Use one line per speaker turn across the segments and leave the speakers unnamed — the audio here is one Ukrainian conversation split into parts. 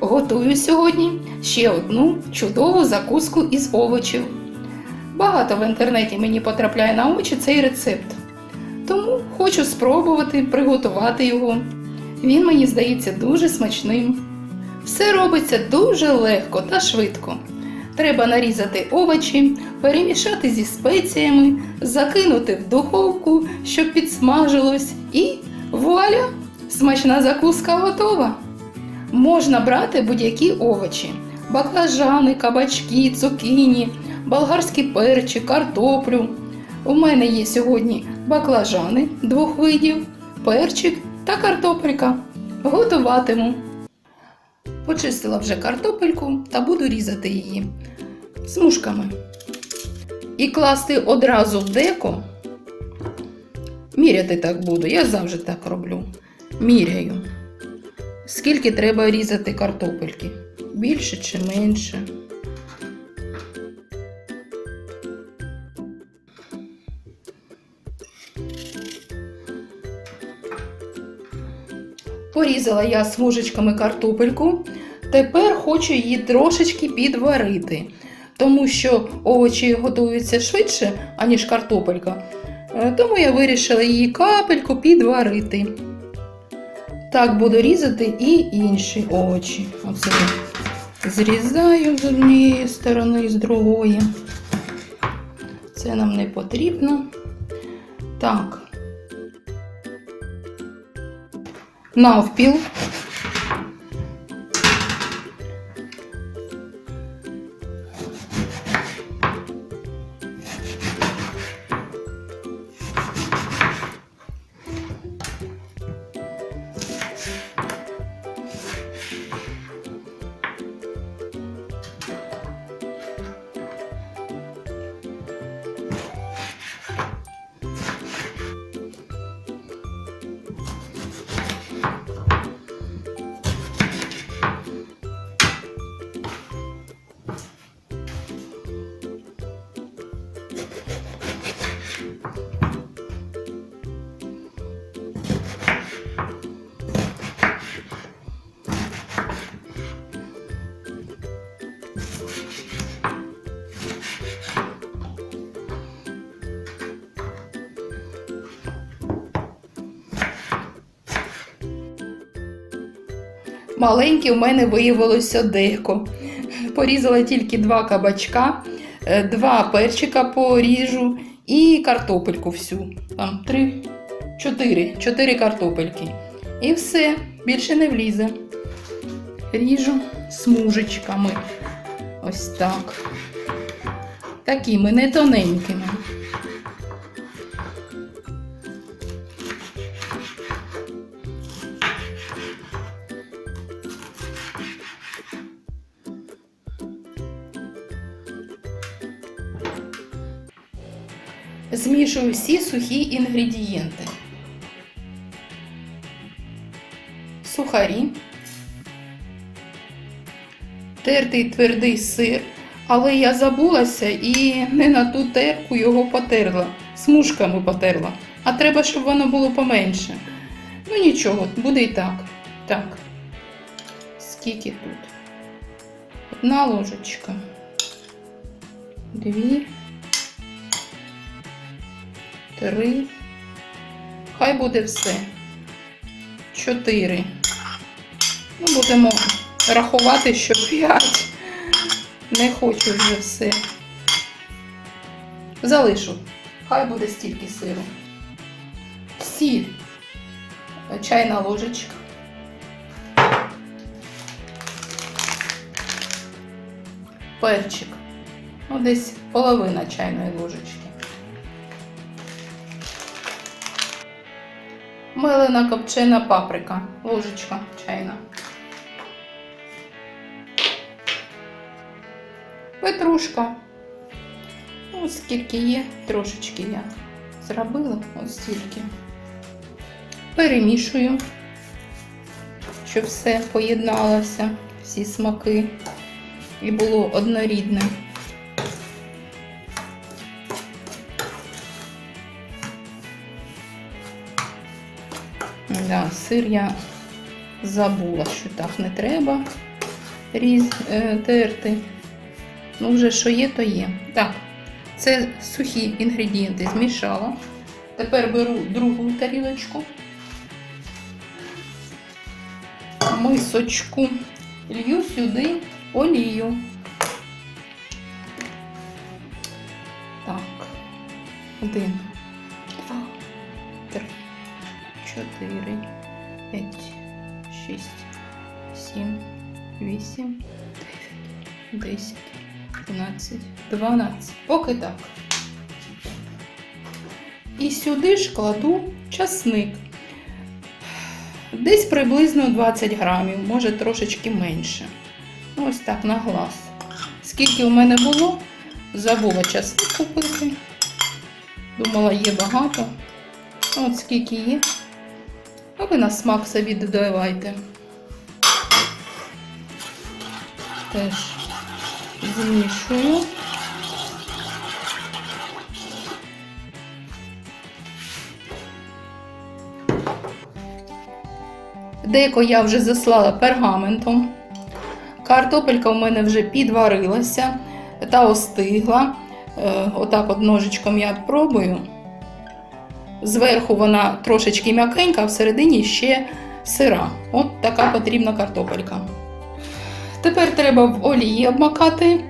Готую сьогодні ще одну чудову закуску із овочів. Багато в інтернеті мені потрапляє на очі цей рецепт. Тому хочу спробувати приготувати його. Він мені здається дуже смачним. Все робиться дуже легко та швидко. Треба нарізати овочі, перемішати зі спеціями, закинути в духовку, щоб підсмажилось, і вуаля! Смачна закуска готова. Можна брати будь-які овочі: баклажани, кабачки, цукіні, болгарський перчик, картоплю. У мене є сьогодні баклажани двох видів, перчик та картопелька. Готуватиму. Почистила вже картопельку та буду різати її смужками. І класти одразу в деко. Міряти так буду, я завжди так роблю. Міряю. Скільки треба різати картопельки? Більше чи менше? Порізала я смужечками картопельку. Тепер хочу її трошечки підварити, тому що овочі готуються швидше, аніж картопелька. Е, Тому я вирішила її капельку підварити. Так буду різати і інші овочі. Оце зрізаю з однієї сторони, з другої. Це нам не потрібно. Так. Навпіл. Маленьке в мене виявилося деко. Порізала тільки два кабачка, е, два перчика поріжу і картопельку всю. Там три, чотири, чотири картопельки. І все, більше не влізе. Ріжу смужечками. Ось так. Такими не тоненькими. Змішую всі сухі інгредієнти. Сухарі, тертий твердий сир, але я забулася і не на ту терку його потерла, смужками потерла. А треба, щоб воно було поменше. Ну нічого, буде і так. Так. Скільки тут? Одна ложечка. Дві три. Хай буде все. Чотири. Ну, будемо рахувати, що п'ять. Не хочу вже все. Залишу. Хай буде стільки сиру. Сіль. Чайна ложечка. Перчик. Ну, десь половина чайної ложечки. Мелена копчена паприка, ложечка чайна. Петрушка. Ось скільки є, трошечки я зробила, ось стільки. Перемішую, щоб все поєдналося, всі смаки і було однорідне. Да, сир я забула, що так не треба. різ, е, терти. Ну, вже що є, то є. Так, це сухі інгредієнти змішала. Тепер беру другу тарілочку. Мисочку. Лью сюди олію. Так. Один, 4, 5, 6, 7, 8, 10, 11, 12. Поки так. І сюди ж кладу часник. Десь приблизно 20 грамів, може трошечки менше. Ну, ось так на глаз. Скільки у мене було, забула часник купити. Думала, є багато. Ну, от скільки є. А ви на смак собі додавайте. Теж змішую. Деко я вже заслала пергаментом. Картопелька у мене вже підварилася та остигла. Е, Отак от ножичком я пробую. Зверху вона трошечки м'якенька, а всередині ще сира. От така потрібна картопелька. Тепер треба в олії обмакати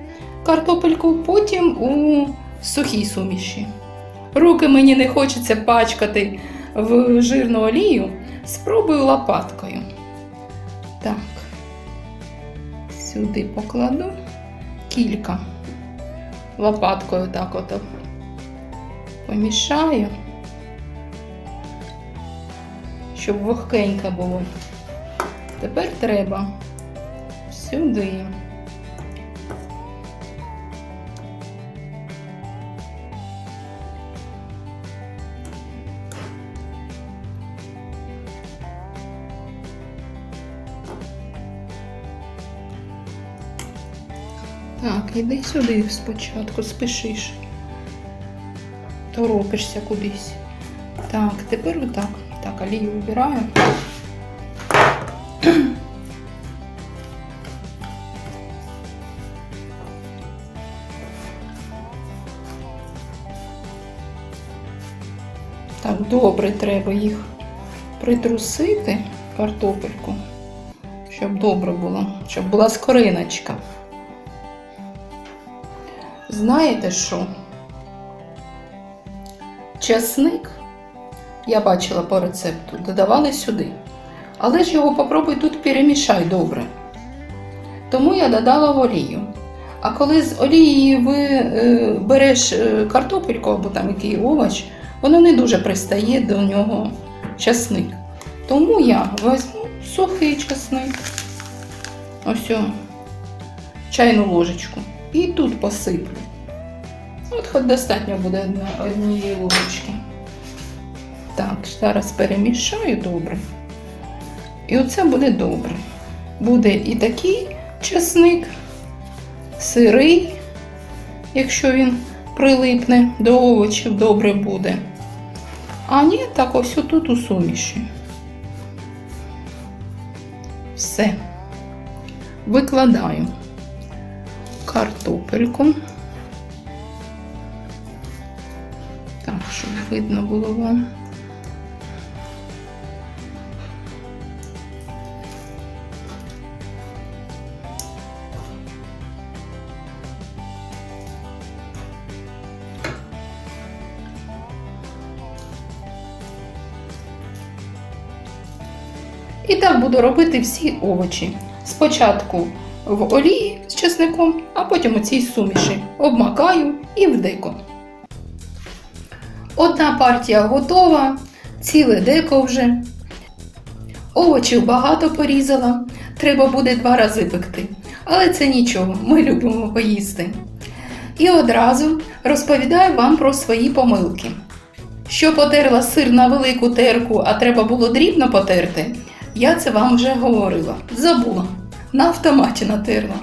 картопельку, потім у сухій суміші. Руки мені не хочеться пачкати в жирну олію. Спробую лопаткою. Так, сюди покладу кілька. Лопаткою так от помішаю, щоб вогкенько було. Тепер треба сюди. Так, іди сюди спочатку, спішиш. Торопишся кудись. Так, тепер отак. Так, олію вибираю. Так, добре треба їх притрусити, картопельку, щоб добре було, щоб була скориночка. Знаєте що? Часник, я бачила по рецепту, додавали сюди. Але ж його попробуй тут перемішай добре. Тому я додала в олію. А коли з олії ви е, береш е, картопельку або там який овоч, воно не дуже пристає до нього часник. Тому я візьму сухий часник. Ось чайну ложечку. І тут посиплю. От хоч достатньо буде однієї ложечки. Зараз перемішаю добре. І оце буде добре. Буде і такий чесник, сирий, якщо він прилипне до овочів, добре буде. А ні, так ось тут у суміші. Все. Викладаю картопельку. Так, щоб видно було вам. І так буду робити всі овочі. Спочатку в олії з чесником, а потім у цій суміші обмакаю і в деко. Одна партія готова, ціле деко вже. Овочів багато порізала, треба буде два рази пекти. Але це нічого, ми любимо поїсти. І одразу розповідаю вам про свої помилки. Що потерла сир на велику терку, а треба було дрібно потерти, я це вам вже говорила. Забула. На автоматі натерла.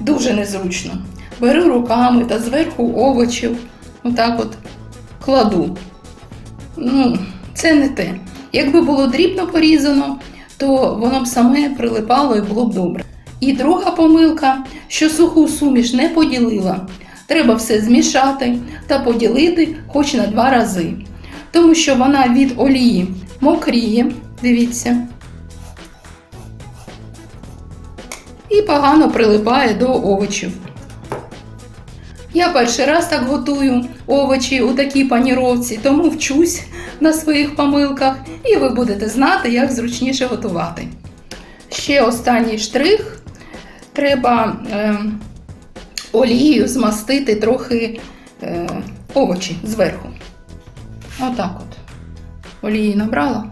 Дуже незручно. Беру руками та зверху овочів, отак от кладу. Ну, це не те. Якби було дрібно порізано, то воно б саме прилипало і було б добре. І друга помилка, що суху суміш не поділила. Треба все змішати та поділити хоч на два рази. Тому що вона від олії мокріє, дивіться. І погано прилипає до овочів. Я перший раз так готую овочі у такій паніровці, тому вчусь на своїх помилках, і ви будете знати, як зручніше готувати. Ще останній штрих. Треба е, олією змастити трохи е, овочі зверху. Отак от. Олії набрала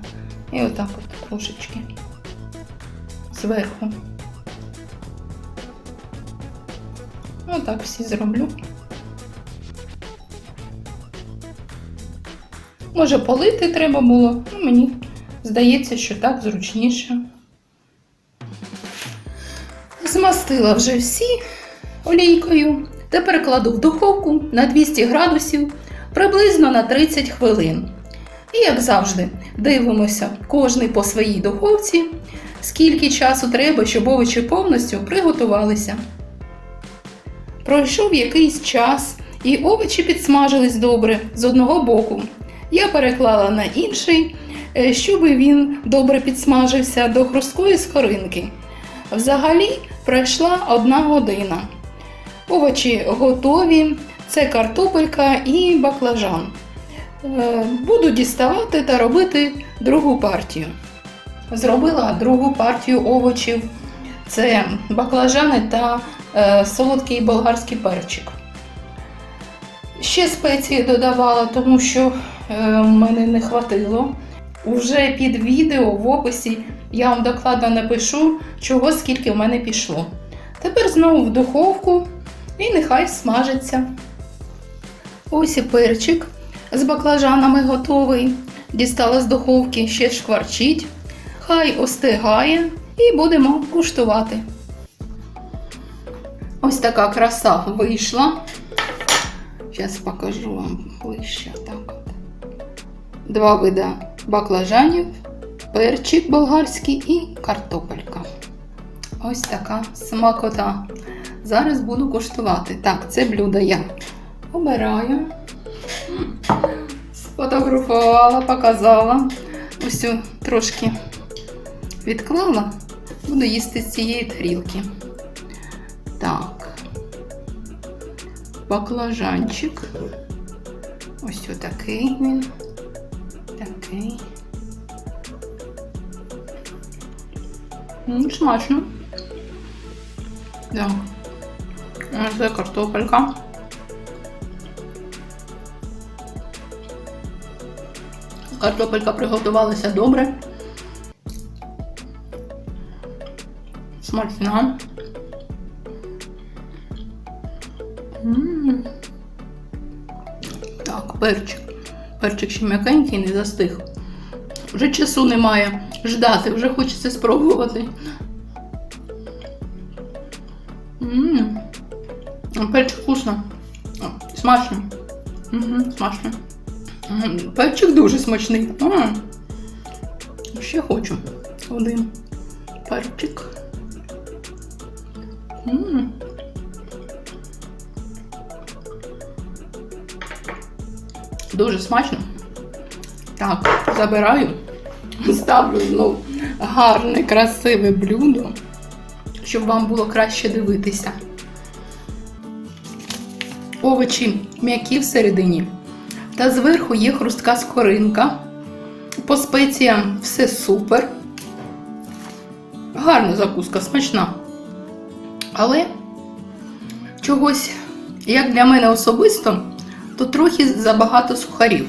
і отак от трошечки зверху. Отак всі зроблю. Може, полити треба було, ну, мені здається, що так зручніше. Змастила вже всі олійкою. Тепер кладу в духовку на 200 градусів приблизно на 30 хвилин. І, як завжди, дивимося кожний по своїй духовці, скільки часу треба, щоб овочі повністю приготувалися. Пройшов якийсь час, і овочі підсмажились добре з одного боку. Я переклала на інший, е, щоб він добре підсмажився до хрусткої скоринки. Взагалі пройшла одна година. Овочі готові, це картопелька і баклажан. Е, Буду діставати та робити другу партію. Зробила другу партію овочів. Це баклажани та е, солодкий болгарський перчик. Ще спеції додавала, тому що е, мене не хватило. Уже під відео в описі я вам докладно напишу, чого скільки в мене пішло. Тепер знову в духовку і нехай смажиться. Ось і перчик з баклажанами готовий. Дістала з духовки, ще шкварчить. Хай остигає і будемо куштувати. Ось така краса вийшла. Зараз покажу вам ближче. Так. Два види баклажанів, перчик болгарський і картопелька. Ось така смакота. Зараз буду куштувати. Так, це блюдо я обираю. Сфотографувала, показала. Ось трошки відклала. Буду їсти з цієї тарілки. Так. Баклажанчик. Ось отакий він. Такий. М, Смачно. Так. Це картопелька. Картопелька приготувалася добре. Смачна. М. Так, перчик. Перчик ще м'якенький, не застиг. Вже часу немає ждати, вже хочеться спробувати. Перчик вкусно. Смачно. Смачно. Перчик дуже смачний. Ще хочу один перчик. Дуже смачно. Так, забираю, ставлю знов гарне, красиве блюдо, щоб вам було краще дивитися. Овочі м'які всередині. Та зверху є хрустка скоринка. По спеціям все супер. Гарна закуска, смачна. Але чогось, як для мене особисто, то трохи забагато сухарів.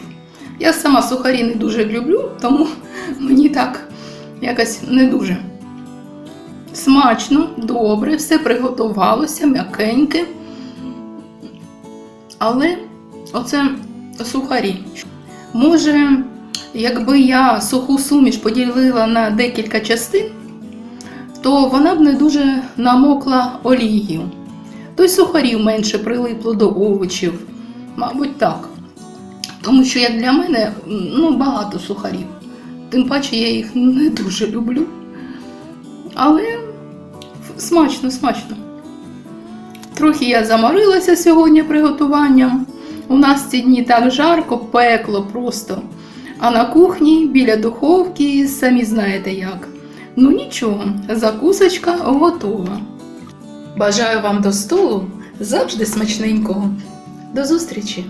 Я сама сухарі не дуже люблю, тому мені так якось не дуже. Смачно, добре, все приготувалося, м'якеньке. Але оце сухарі. Може, якби я суху суміш поділила на декілька частин, то вона б не дуже намокла олією. То й сухарів менше прилипло до овочів. Мабуть, так. Тому що, як для мене, ну, багато сухарів. Тим паче я їх не дуже люблю. Але смачно, смачно. Трохи я заморилася сьогодні приготуванням. У нас ці дні так жарко, пекло просто. А на кухні біля духовки самі знаєте як. Ну нічого, закусочка готова. Бажаю вам до столу завжди смачненького. До зустрічі!